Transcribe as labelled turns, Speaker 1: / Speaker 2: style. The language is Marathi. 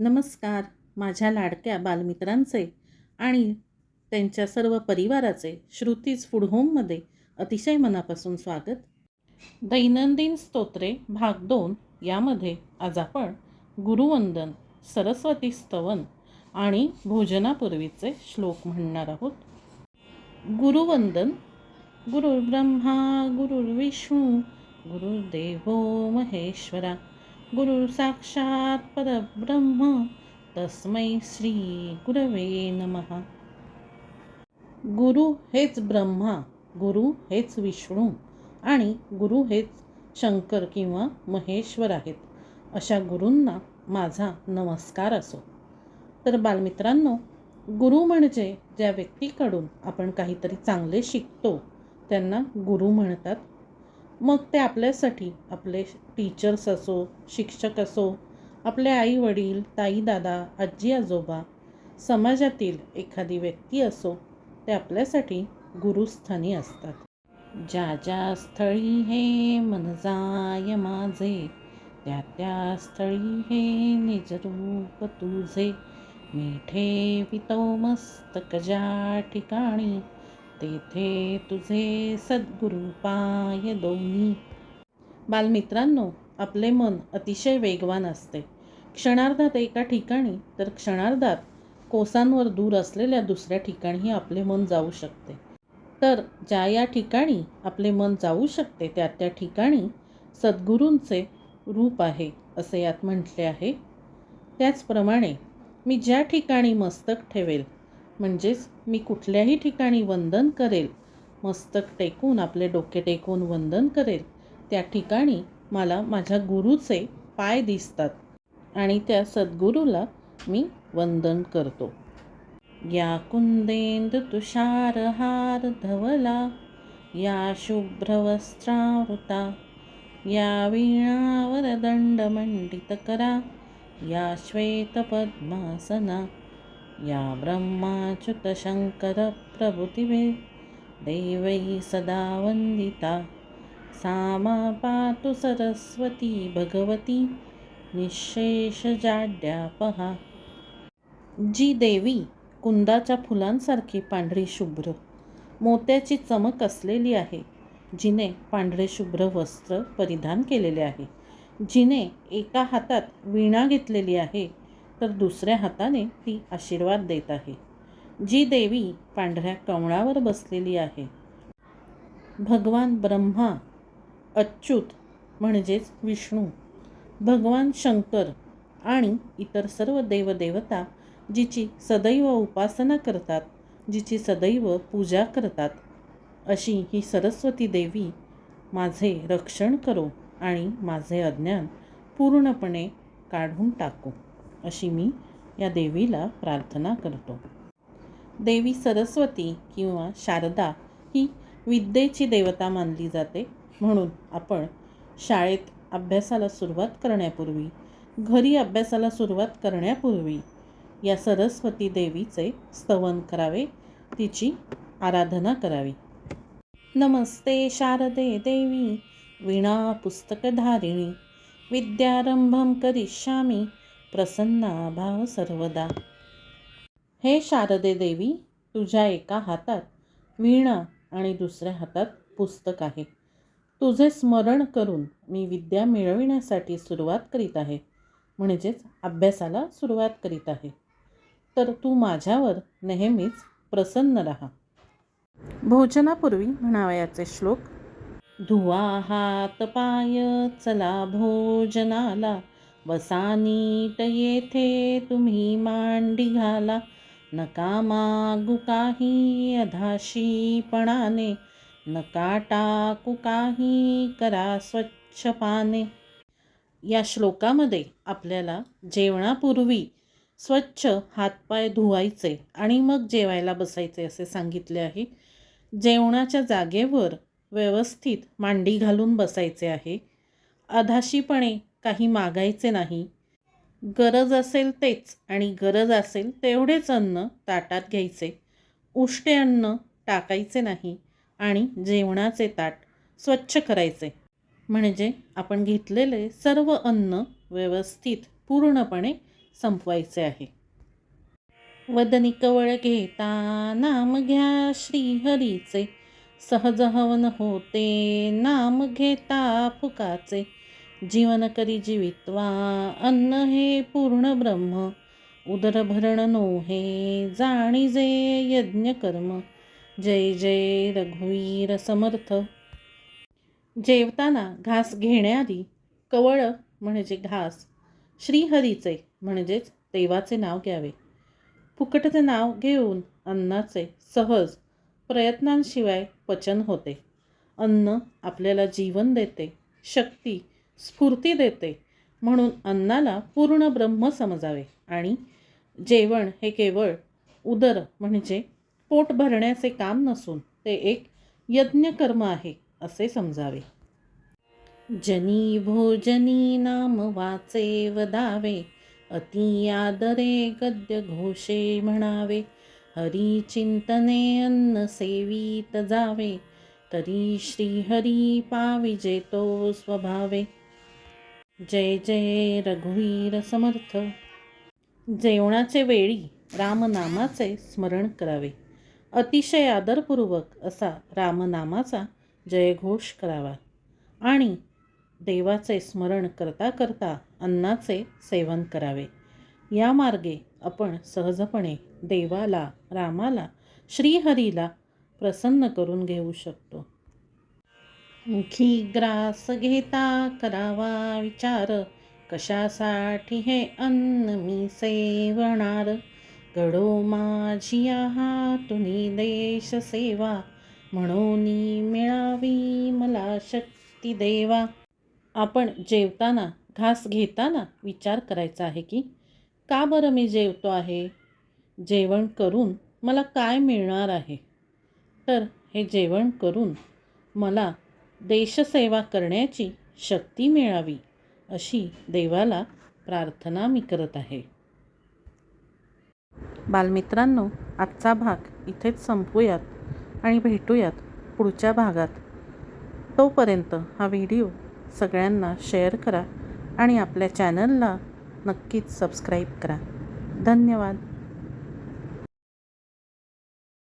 Speaker 1: नमस्कार. माझ्या लाडक्या बालमित्रांचे आणि त्यांच्या सर्व परिवाराचे श्रुतीज फूड होममध्ये अतिशय मनापासून स्वागत. दैनंदिन स्तोत्रे भाग दोन यामध्ये आज आपण गुरुवंदन सरस्वती स्तवन आणि भोजनापूर्वीचे श्लोक म्हणणार आहोत. गुरुवंदन गुरुर्ब्रह्मा गुरुर्विष्णू गुरुर्देवो महेश्वरा गुरुसाक्षात् परब्रह्म तस्मै श्री गुरवे नमः। गुरु हेच ब्रह्मा गुरु हेच विष्णू आणि गुरु हेच शंकर किंवा महेश्वर आहेत अशा गुरूंना माझा नमस्कार असो. तर बालमित्रांनो गुरु म्हणजे ज्या व्यक्तीकडून आपण काहीतरी चांगले शिकतो त्यांना गुरु म्हणतात. मग ते आपल्यासाठी आपले टीचर्स असो शिक्षक असो आपले आई वडील ताई दादा आजी आजोबा समाजातील एखादी व्यक्ती असो ते आपल्यासाठी गुरुस्थानी असतात. ज्या ज्या स्थळी हे मन जाय माझे त्या त्या स्थळी हे निजरूप तुझे. मिठे वितो मस्तक ज्या ठिकाणी तेथे तुझे सद्गुरु पाय दोन्ही. बालमित्रांनो आपले मन अतिशय वेगवान असते. क्षणार्धात एका ठिकाणी तर क्षणार्धात कोसांवर दूर असलेल्या दुसऱ्या ठिकाणीही आपले मन जाऊ शकते. तर ज्या या ठिकाणी आपले मन जाऊ शकते त्या त्या ठिकाणी सद्गुरूंचे रूप आहे असे यात म्हटले आहे. त्याचप्रमाणे मी ज्या ठिकाणी मस्तक ठेवेल म्हणजेच मी कुठल्याही ठिकाणी वंदन करेल. मस्तक टेकून आपले डोके टेकून वंदन करेल. त्या ठिकाणी मला माझ्या गुरुचे पाय दिसतात आणि त्या सद्गुरूला मी वंदन करतो. या कुंदेंदु तुषारहार धवला या शुभ्रवस्त्रावृता या वीणावर दंडमंडित करा या श्वेतपद्मासना या ब्रह्माच्युतशङ्करप्रभृतिभे दैवैः सदा वन्दिता। सा मा पातु सरस्वती भगवती निःशेषजाड्यापहा जी देवी कुंदाच्या फुलांसारखी पांढरी शुभ्र मोत्याची चमक असलेली आहे जिने पांढरे शुभ्र वस्त्र परिधान केलेले आहे जिने एका हातात वीणा घेतलेली आहे तर दुसऱ्या हाताने ती आशीर्वाद देत आहे. जी देवी पांढऱ्या कवळावर बसलेली आहे. भगवान ब्रह्मा अच्युत म्हणजेच विष्णू भगवान शंकर आणि इतर सर्व देवदेवता जिची सदैव उपासना करतात जिची सदैव पूजा करतात अशी ही सरस्वती देवी माझे रक्षण करो आणि माझे अज्ञान पूर्णपणे काढून टाकू. अशी मी या देवीला प्रार्थना करतो. देवी सरस्वती किंवा शारदा ही विद्येची देवता मानली जाते. म्हणून आपण शाळेत अभ्यासाला सुरुवात करण्यापूर्वी घरी अभ्यासाला सुरुवात करण्यापूर्वी या सरस्वती देवीचे स्तवन करावे तिची आराधना करावी. नमस्ते शारदे देवी वीणा पुस्तकधारिणी विद्यारंभम करिष्यामी प्रसन्ना भाव सर्वदा. हे शारदे देवी तुझ्या एका हातात वीणा आणि दुसऱ्या हातात पुस्तक आहे. तुझे स्मरण करून मी विद्या मिळविण्यासाठी सुरुवात करीत आहे. म्हणजेच अभ्यासाला सुरुवात करीत आहे. तर तू माझ्यावर नेहमीच प्रसन्न राहा. भोजनापूर्वी म्हणावयाचे श्लोक. धुवा हात पाय चला भोजनाला. वसानीट येथे तुम्ही मांडी घाला नका मागू काही अधाशीपणाने. नका टाकू काही करा स्वच्छ पाने. या श्लोकामध्ये आपल्याला जेवणापूर्वी स्वच्छ हातपाय धुवायचे आणि मग जेवायला बसायचे असे सांगितले आहे. जेवणाच्या जागेवर व्यवस्थित मांडी घालून बसायचे आहे. अधाशीपणे काही मागायचे नाही. गरज असेल तेच आणि गरज असेल तेवढेच अन्न ताटात घ्यायचे. उष्टे अन्न टाकायचे नाही आणि जेवणाचे ताट स्वच्छ करायचे. म्हणजे आपण घेतलेले सर्व अन्न व्यवस्थित पूर्णपणे संपवायचे आहे. वदनी कवळ घेता नाम घ्या श्रीहरीचे. सहज हवन होते नाम घेता फुकाचे. जीवन करी जीवित्वा अन्न हे पूर्ण ब्रह्म उदरभरण नोहे जाणी जे यज्ञ कर्म. जय जय रघुवीर समर्थ. जेवताना घास घेण्याआधी कवळ म्हणजे घास श्रीहरीचे म्हणजेच देवाचे नाव घ्यावे. फुकटचे नाव घेऊन अन्नाचे सहज प्रयत्नांशिवाय पचन होते. अन्न आपल्याला जीवन देते शक्ती स्फूर्ती देते म्हणून अन्नाला पूर्ण ब्रह्म समजावे. आणि जेवण हे केवळ उदर म्हणजे पोट भरण्याचे काम नसून ते एक यज्ञकर्म आहे असे समजावे. जनी भोजनी नाम वाचे वदावे अति आदरे गद्य घोषे म्हणावे हरी चिंतने अन्न सेवीत जावे तरी श्रीहरी पाविजेतो स्वभावे. जय जय रघुवीर समर्थ. जेवणाचे वेळी रामनामाचे स्मरण करावे. अतिशय आदरपूर्वक असा रामनामाचा जयघोष करावा. आणि देवाचे स्मरण करता करता अन्नाचे सेवन करावे. या मार्गे आपण सहजपणे देवाला रामाला श्रीहरीला प्रसन्न करून घेऊ शकतो. मुखी ग्रास घेता करावा विचार. कशासाठी हे अन्न मी सेवणार? घडो माझी हातुनी देश सेवा. म्हणून मिळावी मला शक्ती देवा. आपण जेवताना घास घेताना विचार करायचा आहे की का बरं मी जेवतो आहे? जेवण करून मला काय मिळणार आहे? तर हे जेवण करून मला देशसेवा करण्याची शक्ती मिळावी अशी देवाला प्रार्थना मी करत आहे. बालमित्रांनो आजचा भाग इथेच संपूयात आणि भेटूयात पुढच्या भागात. तोपर्यंत हा व्हिडिओ सगळ्यांना शेअर करा आणि आपल्या चॅनलला नक्कीच सबस्क्राईब करा. धन्यवाद.